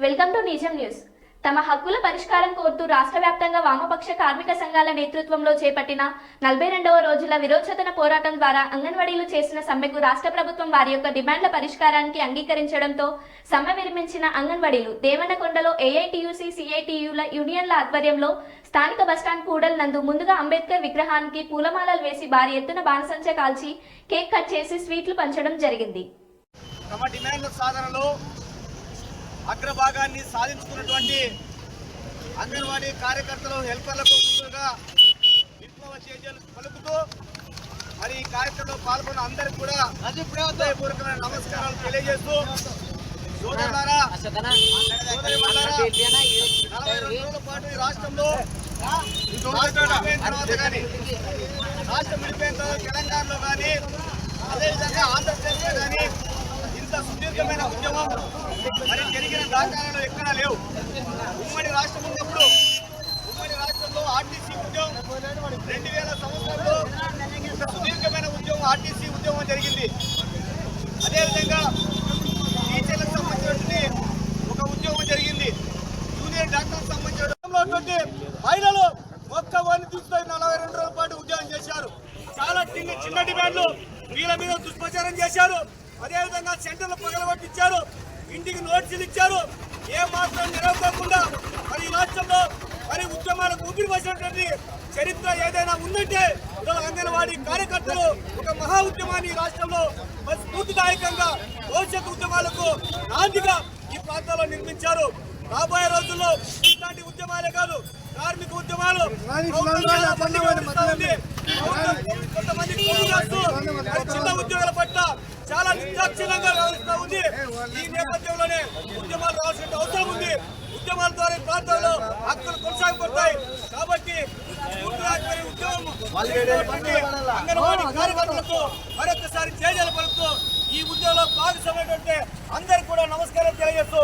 Welcome to నిజం news. తమ హక్కుల పరిష్కారం కోరుతూ రాష్ట్ర వ్యాప్తంగా వామపక్ష కార్మిక సంఘాల నేతృత్వంలో చేపట్టిన నలభై రెండవ రోజుల విరోచతన పోరాటం ద్వారా అంగన్వాడీలు చేసిన సమ్మెకు రాష్ట్ర ప్రభుత్వం వారి యొక్క డిమాండ్ల పరిష్కారానికి అంగీకరించడంతో సమ్మె విరమించిన అంగన్వాడీలు దేవనకొండలో ఏఐటియుసి సిఐటియుల యూనియన్ల ఆధ్వర్యంలో స్థానిక బస్టాండ్ కూడల్ నందు ముందుగా అంబేద్కర్ విగ్రహానికి పూలమాలలు వేసి భారీ ఎత్తున బాణసంచ కాల్చి కేక్ కట్ చేసి స్వీట్లు పంచడం జరిగింది. తమ డిమాండ్ల సాధనలో అగ్రభాగాన్ని సాధించుకున్నటువంటి అంగన్వాడీ కార్యకర్తలు హెల్పర్లకు ముందుగా విప్లవ చర్యలు పలుకుతూ మరి ఈ కార్యక్రమంలో పాల్గొన్న అందరికి కూడా హృదయపూర్వకమైన నమస్కారాలు తెలియజేస్తూ సోదరులారా సోదరిమణులారా, నలభై రెండు రోజుల పాటు ఈ రాష్ట్రంలో రాష్ట్రం విడిపోయిన తర్వాత తెలంగాణలో కానీ అదేవిధంగా ఆంధ్రప్రదేశ్లో కానీ ఇంత సుదీర్ఘమైన ఉద్యమం మరి జరిగిన దాఖలాలు ఎక్కడా లేవు. ఉమ్మడి రాష్ట్రం ఉన్నప్పుడు ఉమ్మడి రాష్ట్రంలో ఆర్టీసీ ఉద్యోగం రెండు వేల సంవత్సరంలో సుదీర్ఘమైన ఉద్యోగం ఆర్టీసీ ఉద్యోగం జరిగింది. అదేవిధంగా టీచర్లకు సంబంధించినటువంటి ఒక ఉద్యోగం జరిగింది. జూనియర్ డాక్టర్లకు సంబంధించినటువంటి మహిళలు ఒక్క వారిని తీసుకొని నలభై రెండు రోజుల పాటు ఉద్యోగం చేశారు. చాలా చిన్న చిన్న డిమాండ్లు వీళ్ళ మీద దుష్ప్రచారం చేశారు. అదేవిధంగా సెంటర్లు ఇంటికి నోటీసులు ఇచ్చారు. ఏ మాత్రం నిలవకుండా మరి రాష్ట్రంలో మరి ఉద్యమాలకు ఊపిరి వచ్చినటువంటి చరిత్ర ఏదైనా ఉందంటే ఇవాళ అంగన్వాడీ కార్యకర్తలు ఒక మహా ఉద్యమాన్ని ఈ రాష్ట్రంలో స్ఫూర్తిదాయకంగా భవిష్యత్ ఉద్యమాలకు నాందిగా ఈ ప్రాంతాల్లో నిర్మించారు. రాబోయే రోజుల్లో ఇట్లాంటి ఉద్యమాలే కాదు కార్మిక ఉద్యమాలు. కొంతమంది చిన్న ఉద్యోగాల పట్ల నిర్దాక్షిణ్యంగా వ్యవహరిస్తూ ఉంది. ఈ నేపథ్యంలోనే ఉద్యమాలు రావాల్సిన అవసరం ఉంది. ఉద్యమాల ద్వారా ప్రాంతంలో హక్కులు కొనసాగిపోతాయి కాబట్టి స్ఫూర్తిదాయకమైన ఉద్యమం అంగన్వాడీ కార్యకర్తలకు మరొకసారి చేజలు పలుకుతూ ఈ ఉద్యమంలో భాగస్వామైనటువంటి అందరికీ కూడా నమస్కారం తెలియజేస్తూ